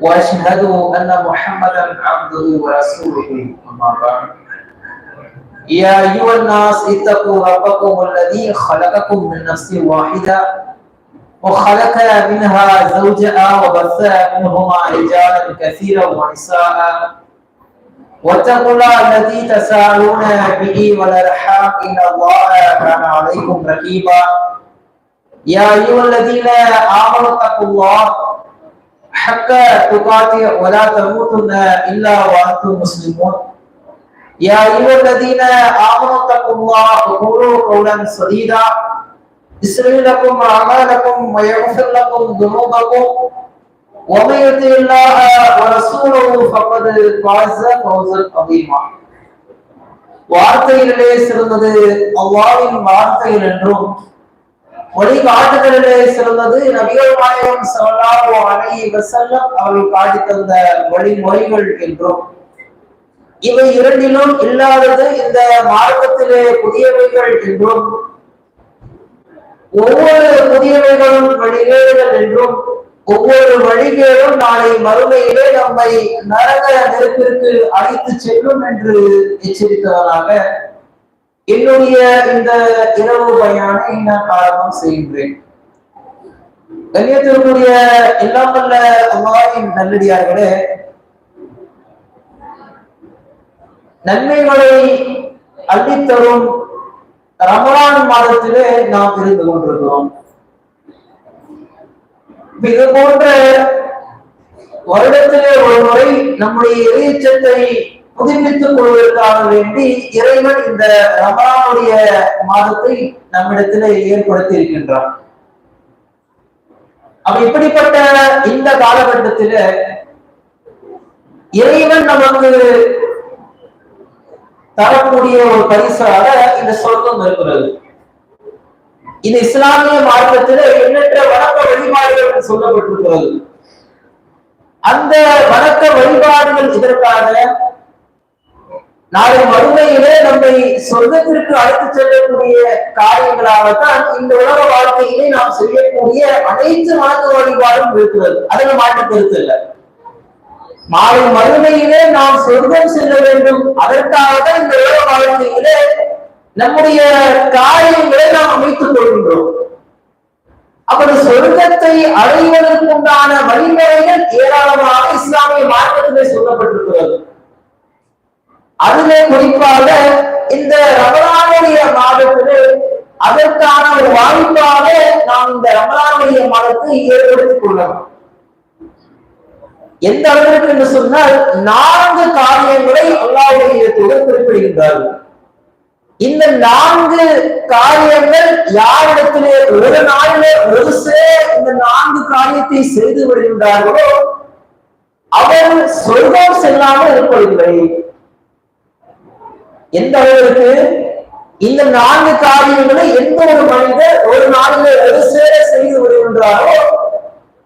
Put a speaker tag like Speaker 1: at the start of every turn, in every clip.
Speaker 1: وأشهد أن محمدا عبده ورسوله. اما بعد يا أيها الناس اتقوا ربكم الذي خلقكم من نفس واحدة وخلق منها زوجها وبث منهما رجالا كثيرا ونساء. واتقوا الله الذي تساءلون به والأرحام. إن الله كان عليكم رقيبا. يا أيها الذين آمنوا اتقوا الله حق تقاته ولا تموتن الا وانتم مسلمون يا ايها الذين امنوا اتقوا الله وقولوا قولا سديدا يصلح لكم اعمالكم ويغفر لكم ذنوبكم ومن يطع الله ورسوله فقد فاز فوزا عظيما வார்த்தைகளிலே சிறந்தது அல்லாவின் வார்த்தைகள் என்றும் வழிகாட்டுதலிலே சிறந்தது நபிகள் நாயகம் ஸல்லல்லாஹு அலைஹி வஸல்லம் அவர்கள் காட்டி தந்த வழிமுறைகள் என்றும் இவை இரண்டிலும் இல்லாதது இந்த மார்க்கத்திலே புதியவைகள் என்றும் ஒவ்வொரு புதியவைகளும் வழிகேடுகள் என்றும் ஒவ்வொரு வழிகேடும் நாளை மறுமையிலே நம்மை நரக நெருப்பிற்கு அழைத்து செல்லும் என்று எச்சரித்தவனாக என்னுடைய இந்த இரவு பயானை நான் காரணம் செய்கின்றேன். கண்ணியத்திற்குரிய எல்லாம் வல்ல அல்லாவின் நல்லடியார்களே நன்மைகளை அள்ளித்தரும் ரமலான் மாதத்திலே நாம் இருந்து கொண்டிருக்கிறோம். இது போன்ற வருடத்திலே ஒரு முறை நம்முடைய இறைச்சத்தை புதுப்பித்துக் கொள்வதற்காக வேண்டி இறைவன் இந்த ரமலானுடைய மாதத்தை நம்மிடத்திலே ஏற்படுத்தி இருக்கின்றான் அப்ப இப்படிப்பட்ட இந்த காலகட்டத்தில இறைவன் நமக்கு தரக்கூடிய ஒரு பரிசாக இந்த சொர்க்கம் இருக்கிறது. இந்த இஸ்லாமிய மார்க்கத்தில் எண்ணற்ற வணக்க வழிபாடுகள் சொல்லப்பட்டிருக்கிறது. அந்த வணக்க வழிபாடுகள் இதற்காக நாளை மறுமையிலே நம்மை சொர்க்கத்திற்கு அழைத்து செல்லக்கூடிய காரியங்களாகத்தான் இந்த உலக வாழ்க்கையிலே நாம் செய்யக்கூடிய அனைத்து வணக்க வழிபாடும் இருக்கிறது அதில் மாற்று கருத்து இல்லை. மாலை மறுமையிலே நாம் சொர்க்கம் செல்ல வேண்டும். அதற்காகத்தான் இந்த உலக வாழ்க்கையிலே நம்முடைய காரியங்களை நாம் அமைத்துக் கொள்கின்றோம். அப்படி சொர்க்கத்தை அடைவதற்குண்டான வழிமுறைகள் ஏராளமாக இஸ்லாமிய மார்க்கத்திலே சொல்லப்பட்டிருக்கிறது. அதிலே குறிப்பாக இந்த ரமலானுடைய மாதத்திலே அதற்கான ஒரு வாய்ப்பாக நாம் இந்த ரமலானுடைய மாதத்தை ஏற்படுத்திக் கொள்ளலாம். எந்த அளவிற்கு என்று சொன்னால் நான்கு காரியங்களை அல்லாவுடைய தொடர் குறிப்பிடுகின்றார்கள் இந்த நான்கு காரியங்கள் யாரிடத்திலே ஒரு நாளிலே ஒரு இந்த நான்கு காரியத்தை செய்து வருகின்றார்களோ அவர் சொர்க்கம் செல்லாமல் இருப்பதில்லை. எந்த அளவிற்கு இந்த நான்கு காரியங்களை எந்த ஒரு மனிதர் ஒரு நாளில் ஒரு சேர செய்து விடுகின்றாரோ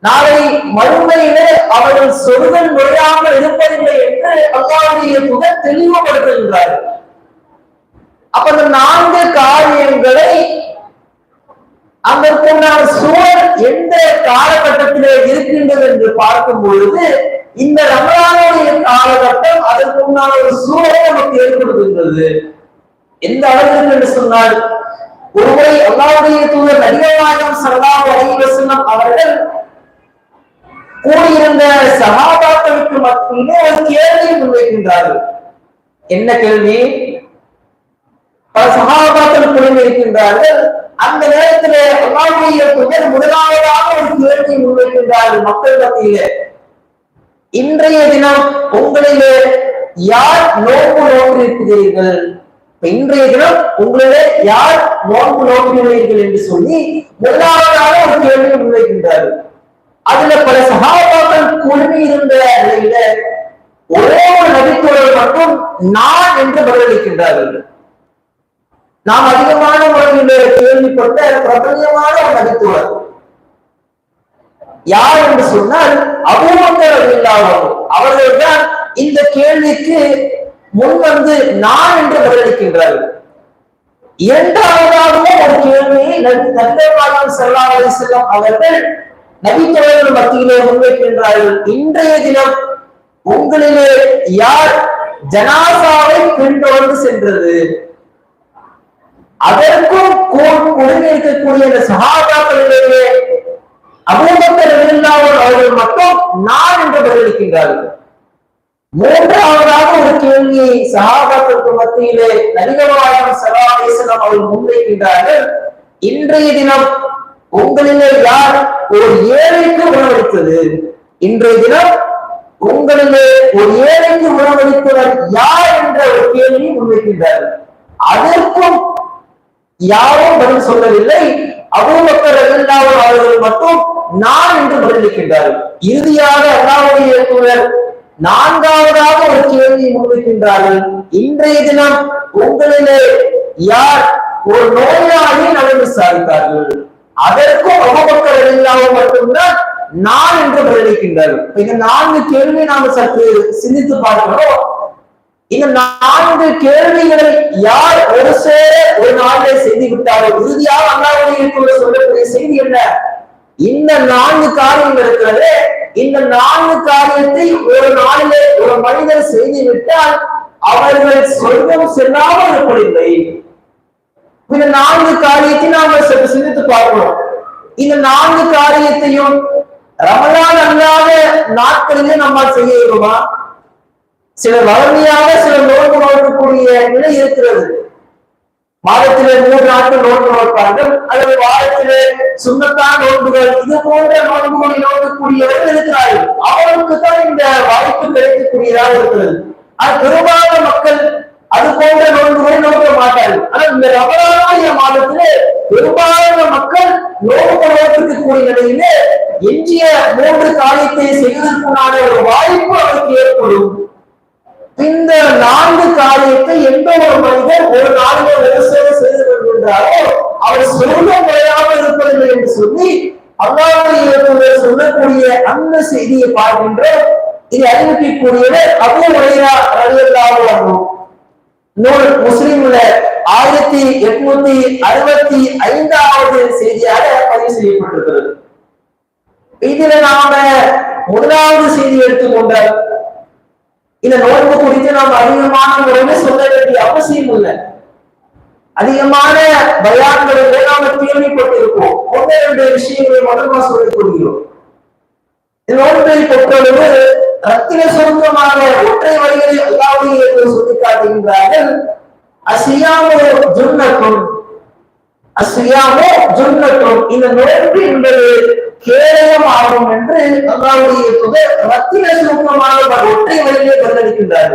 Speaker 1: நாளை மறுமையிலே அவர்கள் சொர்க்கம் நுழையாமல் இருப்பதில்லை என்று அல்லாவுடைய புகழ் தெளிவுபடுத்துகின்றார். அப்ப அந்த நான்கு காரியங்களை அதற்குண்டான சூழல் எந்த காலகட்டத்திலே இருக்கின்றது என்று பார்க்கும் பொழுது இந்த ரமலானுடைய காலகட்டம் அதற்கு அதற்குண்டான ஒரு சூழலை நமக்கு ஏற்படுத்துகின்றது. எந்த அளவிற்கு என்று சொன்னால் ஒருமுறை அல்லாவுடைய தூதர் நடிகநாயகம் சரதா அலைவசனம் அவர்கள் கூடியிருந்த சகாபாக்களுக்கு மத்தியிலே ஒரு கேள்வியை முன்வைக்கின்றார்கள். என்ன கேள்வி? பல சகாபாக்கள் குழுமிருக்கின்றார்கள் அந்த நேரத்திலே அல்லாவுடைய தூதர் முதலாவதாக ஒரு கேள்வி முன்வைக்கின்றார்கள் மக்கள் மத்தியிலே. இன்றைய தினம் உங்களிலே யார் நோக்கு இருக்கிறீர்கள் இன்றைய தினம் உங்களிலே யார் நோன்பு நோக்கிறீர்கள் என்று சொல்லி முதலாவதாக ஒரு கேள்வி முன்வைக்கின்றார் அதுல பல சகாபாக்கள் குழுமி இருந்த நிலையில ஒரே ஒரு நபித்தோழர் மட்டும் நான் என்று பதிலளிக்கின்றார்கள். நாம் அதிகமான முறையில் கேள்விப்பட்ட பிரபலியமான ஒரு நபித்தோழர். யார் என்று சொன்னால் அபூபக்கர் இல்லாமல் அவர்கள்தான் இந்த கேள்விக்கு முன் வந்து நான் என்று பதிலளிக்கின்றார்கள் இரண்டாவதாகவும் ஒரு கேள்வியை நந்தேவாயம் செல்லாமலை செல்லும் அவர்கள் நபித்தோழர்கள் மத்தியிலே முன்வைக்கின்றார்கள். இன்றைய தினம் உங்களிலே யார் ஜனாசாவை பின்தொடர்ந்து சென்றது? அதற்கும் குழுமி இருக்கக்கூடிய இந்த சகாபாக்களிலேயே அபூபக்கர் இருந்தாலும் அவர்கள் மட்டும் நான் என்று பதிலளிக்கின்றார்கள். மூன்றாவதாக ஒரு கேள்வியை சகாபாத்திற்கு மத்தியிலே நடிகவாயம் சகாதேசனம் அவர்கள் முன்வைக்கின்றார்கள். இன்றைய தினம் உங்களிலே யார் ஒரு ஏழைக்கு உணவளித்தது? இன்றைய தினம் உங்களிலே ஒரு ஏழைக்கு உணவளித்தவர் யார் என்ற ஒரு கேள்வியை முன்வைக்கின்றார்கள். அதற்கும் யாரும் பதில் சொல்லவில்லை. அபூபக்கர் இருந்தாலும் அவர்கள் மட்டும் நான் என்று பதிலளிக்கின்றார்கள் இறுதியாக அல்லாவுடைய இயக்குனர் நான்காவதாக ஒரு கேள்வியை முன்வைக்கின்றார்கள். இன்றைய தினம் உங்களிலே யார் ஒரு நோயாளி நலன் விசாரித்தார்கள் அதற்கும் அவமக்கள் ரலியல்லாஹு மட்டும்தான் நான் என்று பதிலளிக்கின்றார்கள் இந்த நான்கு கேள்வி நாம சற்று சிந்தித்து பார்க்கிறோம். இந்த நான்கு கேள்விகளை யார் ஒரு சேர ஒரு நாளிலே செய்து விட்டாரோ இறுதியாக அல்லாவுடைய சொல்லக்கூடிய செய்தி என்ன? இந்த நான்கு காரியங்கள் இருக்கிறது. இந்த நான்கு காரியத்தை ஒரு நாளிலே ஒரு மனிதர் செய்து விட்டால் அவர்கள் சொர்க்கம் செல்லாமல் இருப்பதில்லை. இந்த நான்கு காரியத்தை நாம சிந்தித்து பார்க்கணும் இந்த நான்கு காரியத்தையும் ரமலான் அல்லாத நாட்களிலே நம்மால் செய்ய இயலுமா? சில வறுமையாக சில நோன்பு நோக்கக்கூடிய நிலை இருக்கிறது. மாதத்திலே மூன்று நாட்கள் நோன்பு நோட்பார்கள் அல்லது வாரத்திலே சுண்ணத்தான் நோன்புகள் இது போன்ற நோன்புகளை நோக்கக்கூடியவர்கள் இருக்கிறார்கள். அவர்களுக்கு தான் இந்த வாய்ப்பு கிடைக்கக்கூடியதாக இருக்கிறது. அது பெரும்பாலான மக்கள் அது போன்ற நோன்புகளை நோக்க மாட்டார்கள். ஆனால் இந்த ரமலானிய மாதத்திலே பெரும்பாலான மக்கள் நோன்பு நோக்கிருக்கக்கூடிய நிலையிலே எஞ்சிய மூன்று காரியத்தை செய்வதற்குண்டான ஒரு வாய்ப்பு அவருக்கு ஏற்படும். இந்த நான்கு காரியத்தை எந்த ஒரு மனிதர் ஒரு நாளிலே விவசாயம் செய்து கொள்கின்றாரோ அவர் சொல்ல முறையாமல் இருப்பதில்லை என்று சொல்லி அல்லாவுடைய சொல்லக்கூடிய அந்த செய்தியை பார்க்கின்ற இது அறிவிக்கக்கூடியவர் அபு உரையா ரலியல்லாஹு நூல் முஸ்லிம்ல ஆயிரத்தி எட்நூத்தி அறுபத்தி ஐந்தாவது செய்தியாக பதிவு செய்யப்பட்டிருக்கிறது. இதுல நாம முதலாவது செய்தி எடுத்துக்கொண்டால் இந்த நோன்பு குறித்து நாம் அதிகமான முறையில் சொல்ல வேண்டிய அவசியம் இல்லை. அதிகமான பயான்களை நாம கேள்விப்பட்டிருக்கோம் ஒன்றே ரெண்டு விஷயங்களை மட்டுமா சொல்லிக் கொள்கிறோம். நோன்பை பொறுத்தளவு ரத்தின சுருக்கமாக ஒற்றை வழிகளில் அல்லாவுடைய சொல்லி காட்டுகின்றார்கள். அசியாமோ ஜுன்னக்கும் அசியாமோ ஜுன்னக்கும் இந்த நோன்பு என்பது கேடயம் ஆகும் என்று அல்லாவுடைய தொகை ரத்தின சுருக்கமாக ஒற்றை வழியிலே பதிலளிக்கின்றார்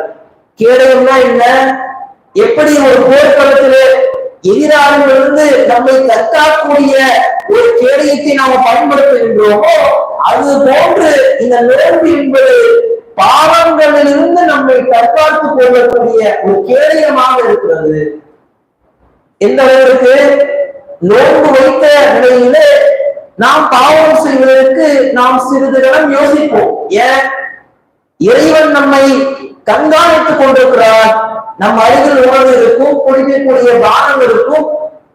Speaker 1: கேடயம்னா என்ன? எப்படி ஒரு போர்க்களத்திலே எதிராளிலிருந்து நம்மை தற்காக்கூடிய ஒரு கேடயத்தை நாம பயன்படுத்துகின்றோமோ அது போன்று இந்த நோன்பு என்பது பாவங்களிலிருந்து நம்மை தற்காத்துக் கொள்ளக்கூடிய ஒரு கேடயமாக இருக்கிறது. எந்த அளவிற்கு? நோன்பு வைத்த நிலையிலே நாம் பாவம் செய்வதற்கு நாம் சிறிது நேரம் யோசிப்போம். ஏன்? இறைவன் நம்மை கண்காணித்துக் கொண்டிருக்கிறார். நம் அருகில் உணவு இருக்கும் குடிக்கக்கூடிய பானம் இருக்கும்.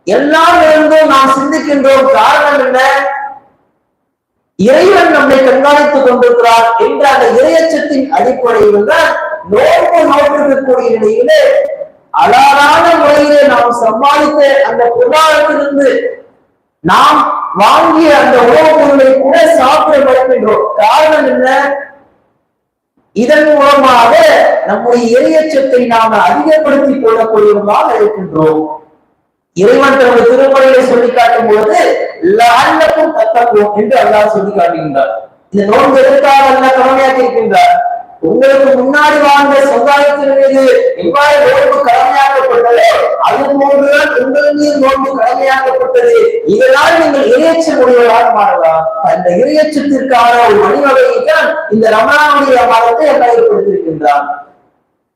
Speaker 1: எல்லாம் இருந்தும் நாம் சிந்திக்கின்றோம். காரணம் என்ன? இறைவன் நம்மை கண்காணித்துக் கொண்டிருக்கிறார் என்ற அந்த இறையச்சத்தின் அடிப்படையில் தான் நோன்பு நோக்கிருக்கக்கூடிய நிலையிலே அலாதான முறையிலே நாம் சம்பாதித்த அந்த பொருளாதாரத்திலிருந்து நாம் வாங்கிய அந்த உணவுப் பொருளை கூட சாப்பிட மறுக்கின்றோம். காரணம் என்ன? இதன் மூலமாக நம்முடைய எரியச்சத்தை நாம் அதிகப்படுத்திக் கொள்ளக்கூடியவர்களாக இருக்கின்றோம். இறைவன் தனது திருமறையை சொல்லி காட்டும் பொழுது லால்லக்கும் தத்தக்கும் என்று அல்லாஹ் சொல்லி காட்டுகின்றார். இந்த நோன்பு எதற்காக அல்ல கடமையாக்கி இருக்கின்றார்? உங்களுக்கு முன்னாடி வாழ்ந்த சமுதாயத்தின் மீது எவ்வாறு நோன்பு கடமையாக்கப்பட்டதோ. அது போன்றுதான் உங்கள் மீது நோன்பு கடமையாக்கப்பட்டது. இதனால் நீங்கள் இறையச்சம் உடையவராக மாறலாம். அந்த இறையச்சத்திற்கான ஒரு வழிவகையை தான் இந்த ரமணாவுடைய மாதத்தை அல்ல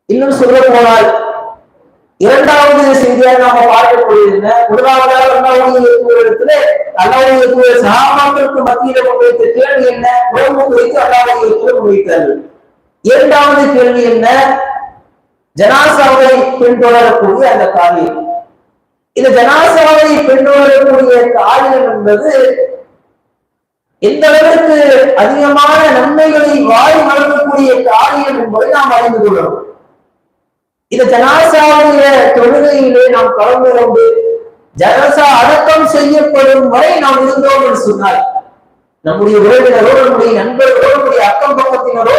Speaker 1: இன்னும் சொல்ல போனால் இரண்டாவது செய்தியாக நாம பார்க்கக்கூடியது முதலாவதாக அல்லாவுடைய இடத்துல அல்லாவுடைய சகாபாக்களுக்கு மத்தியில கொண்டு வைத்த கேள்வி என்ன? உடம்பு குறித்து அல்லாவுடைய வைத்தார்கள் இரண்டாவது கேள்வி என்ன? ஜனாசாவை பின்தொடரக்கூடிய அந்த காரியம் இந்த ஜனாசாவை பின்தொடரக்கூடிய காரியம் என்பது எந்த அளவிற்கு அதிகமான நன்மைகளை வாய் வழங்கக்கூடிய காரியம் என்பதை நாம் அறிந்து கொள்ளணும். இந்த ஜனாசாவுடைய தொழுகையிலே நாம் கலந்து கொண்டு ஜனாசா அடக்கம் செய்யப்படும் வரை நாம் இருந்தோம் என்று சொன்னார் நம்முடைய உறவினரோ நம்முடைய நண்பர்களோ நம்முடைய அக்கம் பக்கத்தினரோ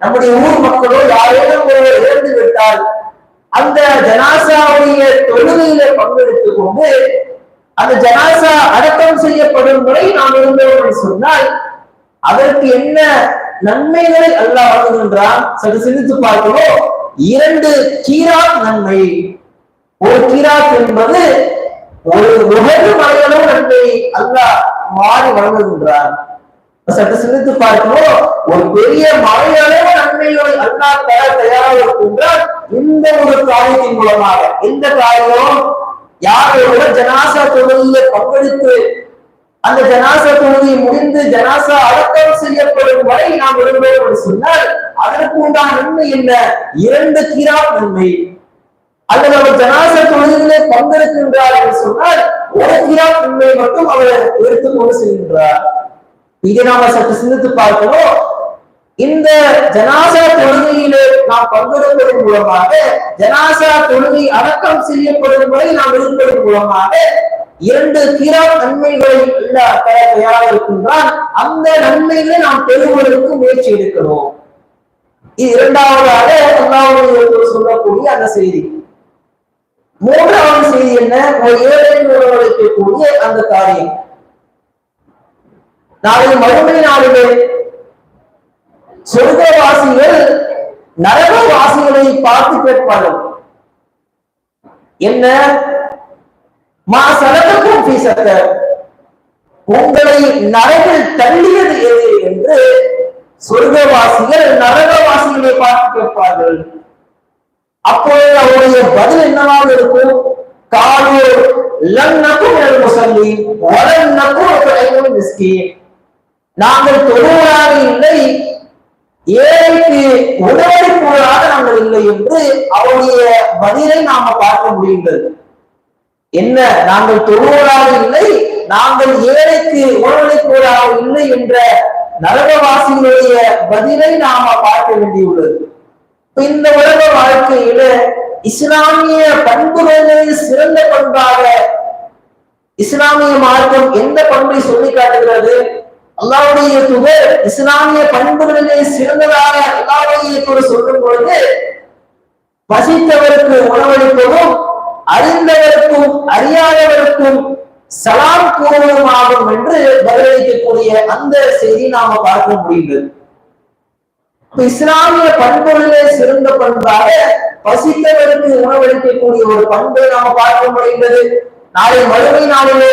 Speaker 1: நம்முடைய ஊர் மக்களோ யாரேனும் ஒருவர் இறந்து விட்டால் அந்த ஜனாசாவுடைய தொழுகையில பங்கெடுத்துக் கொண்டு அந்த ஜனாசா அடக்கம் செய்யப்படும் முறை நாம் இருந்தோம் சொன்னால் அதற்கு என்ன நன்மைகளை அல்லாஹ் வழங்குகின்றான்? சற்று சிந்தித்து பார்க்கிறோம் இரண்டு கீராத் நன்மை. ஒரு கீராத் என்பது ஒரு முகது மலையளவு நன்மை அல்லாஹ் மாறி வழங்குகின்றான். சற்று சிந்தித்து பார்க்கிறோம் ஒரு பெரிய மலையளவு நன்மைகளை அண்ணா தர தயாராக இருக்கின்றார் இந்த ஒரு காரியத்தின் மூலமாக எந்த காரியம் யாரோட ஜனாசா தொழில பங்கெடுத்து அந்த ஜனாசா தொழுகை முடிந்து ஜனாசா அடக்கம் செய்யப்படும் வரை நாம் விரும்புகிறோம் என்று சொன்னால் அதற்கு உண்டான நன்மை என்ன? இரண்டு கீரா நன்மை. அல்லது அவர் ஜனாசா தொழுகையிலே பங்கெடுக்கின்றார் என்று சொன்னால் ஒரு கீரா நன்மை மட்டும் அவர் எடுத்துக்கொண்டு செல்கின்றார். இதை நாம சற்று சிந்தித்து பார்க்கிறோம் இந்த ஜனாசா தொழுகையிலே நாம் பங்கெடுப்பதன் மூலமாக ஜனாசா தொழுகை அடக்கம் செய்யப்படும் முறை நாம் இருப்பதன் மூலமாக இரண்டு தீரா நன்மைகளை தர தயாராக இருக்கின்றால் அந்த நன்மைகளை நாம் பெறுவதற்கு முயற்சி எடுக்கணும். இது இரண்டாவதாக அல்லாவுடைய சொல்லக்கூடிய அந்த செய்தி. மூன்றாவது செய்தி என்ன? ஏழை கூடிய அந்த காரியம். நாளை மறுபடி நாளிலே. சொர்க்கவாசிகள் நரகவாசிகளை பார்த்து கேட்பார்கள். என்ன? மா சலகக்கும் பீசத்த உங்களை நரகில் தள்ளியது எது என்று சொர்க்கவாசிகள் நரகவாசிகளை பார்த்து கேட்பார்கள். அப்பொழுது அவருடைய பதில் என்னவாக இருக்கும்? காலோ லன்னக்கும் முசல்லி வலன்னக்கும் மிஸ்கி நாங்கள் தொழுவராக இல்லை. ஏழைக்கு உணவளிப்பவராக நாங்கள் இல்லை என்று அவருடைய பதிலை நாம பார்க்க முடிகின்றது. என்ன? நாங்கள் தொழுவராக இல்லை. நாங்கள் ஏழைக்கு உணவளிப்பவராக இல்லை என்ற நரகவாசிகளுடைய பதிலை நாம பார்க்க வேண்டியுள்ளது. இந்த உலக வாழ்க்கையில இஸ்லாமிய பண்புகளில் சிறந்த பண்பாக இஸ்லாமிய மார்க்கம் எந்த பண்பை சொல்லி காட்டுகிறது? அல்லாவுடைய துகர் இஸ்லாமிய பண்புகளிலே சிறந்ததாக அல்லாவுடைய துகர் சொல்லும் பொழுது பசித்தவருக்கு உணவளிப்பதும் அறிந்தவருக்கும் அறியாதவருக்கும் சலாம் கூறுவதும் ஆகும் என்று பதிலளிக்கக்கூடிய அந்த செய்தி நாம பார்க்க முடியுது. இஸ்லாமிய பண்புகளிலே சிறந்த பண்பாக பசித்தவருக்கு உணவளிக்கக்கூடிய ஒரு பண்பை நாம பார்க்க முடிகிறது நாளை மறுமை நாளிலே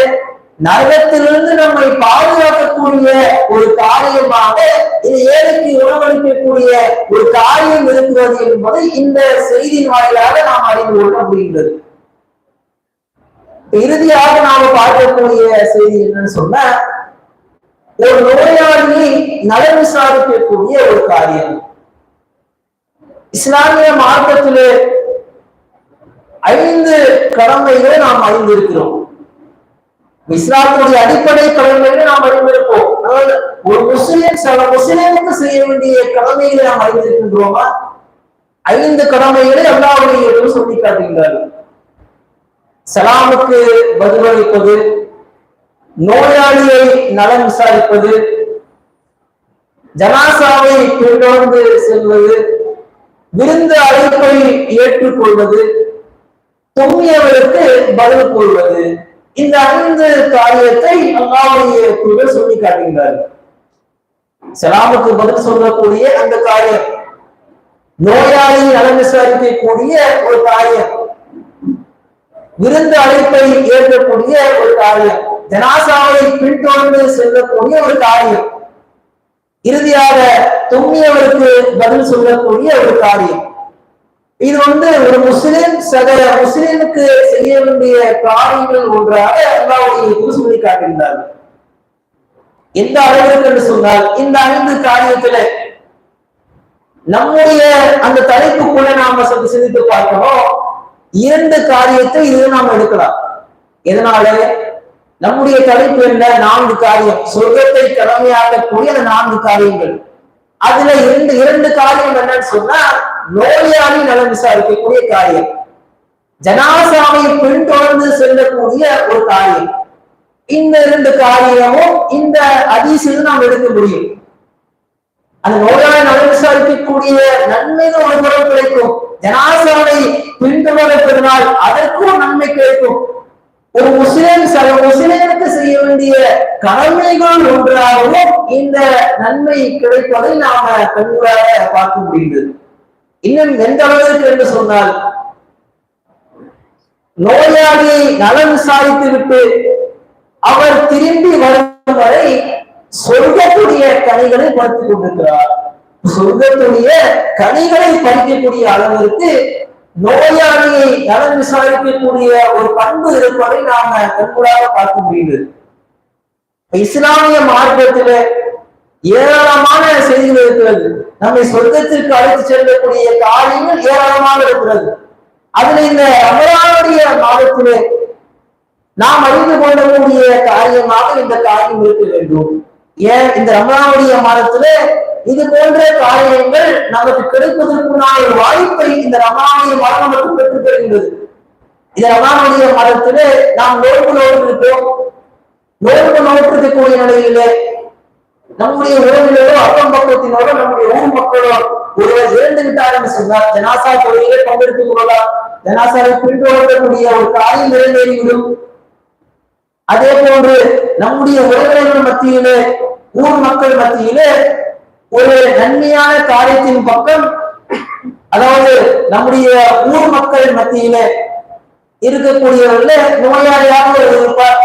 Speaker 1: நரகத்திலிருந்து நம்மை பாதுகாக்கக்கூடிய ஒரு காரியமாக இது ஏழைக்கு உணவளிக்கக்கூடிய ஒரு காரியம் இருக்கிறது என்பதை இந்த செய்தியின் வாயிலாக நாம் அறிந்து கொள்ள முடிகிறது இறுதியாக நாம பார்க்கக்கூடிய செய்தி என்னன்னு சொன்ன ஒரு நோயாளியை நலன் விசாரிக்கக்கூடிய ஒரு காரியம். இஸ்லாமிய மார்க்கத்திலே ஐந்து கடமைகளை நாம் அறிந்திருக்கிறோம். இஸ்லாத்தினுடைய அடிப்படை கடமைகளை நாம் அறிந்திருப்போம். ஒரு முஸ்லிம் சில முஸ்லிமுக்கு செய்ய வேண்டிய கடமைகளை நாம் அறிந்திருக்கின்றோமா? ஐந்து கடமைகளை அல்லாவுடைய சொல்லி காட்டுகிறார்கள் சலாமுக்கு பதிலளிப்பது நோயாளியை நலம் விசாரிப்பது ஜனாசாவை பின்தொடர்ந்து செல்வது விருந்து அழைப்பை ஏற்றுக்கொள்வது தொங்கியவருக்கு பதில் கொள்வது இந்த ஐந்து காரியத்தை அல்லாவுடைய சொல்லி காட்டுகிறார்கள் செலாமுக்கு பதில் சொல்லக்கூடிய அந்த காரியம் நோயாளி நலம் விசாரிக்கக்கூடிய ஒரு காரியம் விருந்து அழைப்பை ஏற்கக்கூடிய ஒரு காரியம் ஜனாசாவை பின்தொடர்ந்து செல்லக்கூடிய ஒரு காரியம் இறுதியாக தும்மியவருக்கு பதில் சொல்லக்கூடிய ஒரு காரியம். இது வந்து ஒரு முஸ்லிம் சக முஸ்லிமுக்கு செய்ய வேண்டிய காரியங்கள் ஒன்றாக அல்லாவுடைய சொல்லி காட்டியிருந்தார்கள் எந்த அளவிற்கு என்று சொன்னால் இந்த ஐந்து காரியத்துல நம்முடைய அந்த தலைப்புக்குள்ள நாம சற்று சிந்தித்து பார்க்கணும். இரண்டு காரியத்தை இது நாம் எடுக்கலாம். எதனால? நம்முடைய தலைப்பு என்ன? நான்கு காரியம். சொர்க்கத்தை கடமையாக்கக்கூடிய அந்த நான்கு காரியங்கள். அதுல இரண்டு இரண்டு காரியம் என்னன்னு சொன்னா நோயாளி நலம் விசாரிக்கக்கூடிய காரியம். ஜனாசாவை பின்தொடர்ந்து செல்லக்கூடிய ஒரு காரியம். இந்த இரண்டு காரியமும் இந்த அதிசயம் நாம் எடுக்க முடியும். அந்த நோயாளி நலம் விசாரிக்கக்கூடிய நன்மைகள் ஒரு புறம் கிடைக்கும். ஜனாசாவை பின்தொடர்ப்பதனால் அதற்கும் நன்மை கிடைக்கும். ஒரு முஸ்லிம் சக முஸ்லிமுக்கு செய்ய வேண்டிய கடமைகள் ஒன்றாகவும் இந்த நன்மை கிடைப்பதை நாம கண்கூடாக பார்க்க முடிந்தது இன்னும் எந்த அளவிற்கு என்று சொன்னால் நோயாளியை நலம் விசாரித்து விட்டு அவர் திரும்பி வரும் வரை சொர்க்கத்துடைய கனிகளை பறித்துக் கொண்டிருக்கிறார். சொர்க்கத்துடைய கனிகளை பறிக்கக்கூடிய அளவிற்கு நோயாளியை நலன் விசாரிக்கக்கூடிய ஒரு பண்பு இருப்பதை நாம கண்கூடாக பார்க்க முடியுது. இஸ்லாமிய மார்க்கத்தில் ஏராளமான செய்திகள் இருக்கிறது. நம்மை சொர்க்கத்திற்கு அழைத்து செல்லக்கூடிய காரியங்கள் ஏராளமாக இருக்கிறது. அதுல இந்த ரமலானுடைய மாதத்திலே நாம் அறிந்து கொள்ளக்கூடிய காரியமாக இந்த காரியம் இருக்க வேண்டும். ஏன்? இந்த ரமலானுடைய மாதத்திலே இது போன்ற காரியங்கள் நமக்கு கிடைப்பதற்குண்டான ஒரு வாய்ப்பை இந்த ரமலானுடைய மரம் நமக்கு பெற்றுத் தருகின்றது. இந்த ரமலானுடைய மதத்திலே நாம் நோன்பு நோக்கிருக்கோம் நோன்பு நோக்கிருக்கக்கூடிய நிலையிலே நம்முடைய உறவினரோ அக்கம் பக்கத்தினோட நம்முடைய ஊர் மக்களோ ஒருவர் இறந்து விட்டார் சொன்னார் ஜனாசா தொழிலே பங்கெடுத்துக் கொள்ளலாம். ஜனாசாவை பின்தொடரக்கூடிய ஒரு காரியம் நிறைவேறிவிடும். அதே போன்று நம்முடைய உறவினர்கள் மத்தியிலே ஊர் மக்கள் மத்தியிலே ஒரு நன்மையான காரியத்தின் பக்கம் அதாவது நம்முடைய ஊர் மக்கள் மத்தியிலே இருக்கக்கூடியவர்கள் நோயாளியாக இருப்பார்.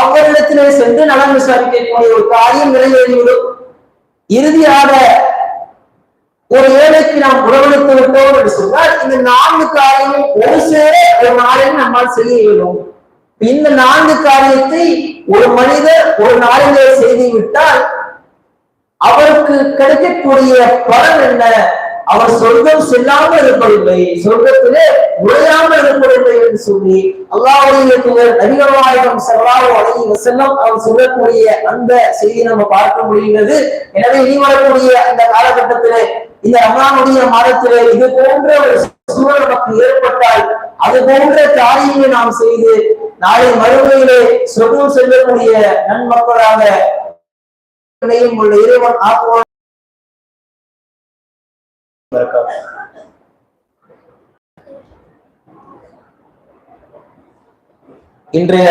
Speaker 1: அவரிடத்திலே சென்று நலம் விசாரிக்கக்கூடிய ஒரு காரியம் நிறைவேறிவிடும். இறுதியாக ஒரு ஏழைக்கு நாம் உணவளித்து விட்டோம் என்று சொன்னால் இந்த நான்கு காரியமும் ஒரு சேர ஒரு நாளில் நம்மால் செய்ய இயலும். இந்த நான்கு காரியத்தை ஒரு மனிதர் ஒரு நாளிலே செய்து விட்டால் அவருக்கு கிடைக்கக்கூடிய பலன் என்ன? அவர் சொர்க்கம் செல்லாமல் இருப்பதில்லை சொர்க்கத்திலே உழையாமல் இருப்பதில்லை என்று சொல்லி அல்லாவுடைய நபிகரநாயகம் செல்லாவோ அழகி வசல்லம் அவர் சொல்லக்கூடிய அந்த செய்தியை நம்ம பார்க்க முடிகிறது. எனவே இனி வரக்கூடிய அந்த காலகட்டத்திலே இந்த ரமலானுடைய மாதத்திலே இது போன்ற ஒரு சூழல் நமக்கு ஏற்பட்டால் அது போன்ற காரியங்களை நாம் செய்து நாளை மறுமையிலே சொர்க்கம் செல்லக்கூடிய நன்மக்களாக உள்ள இறைவன் ஆக்குவான் இன்றைய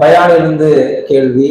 Speaker 1: பயானிலிருந்து கேள்வி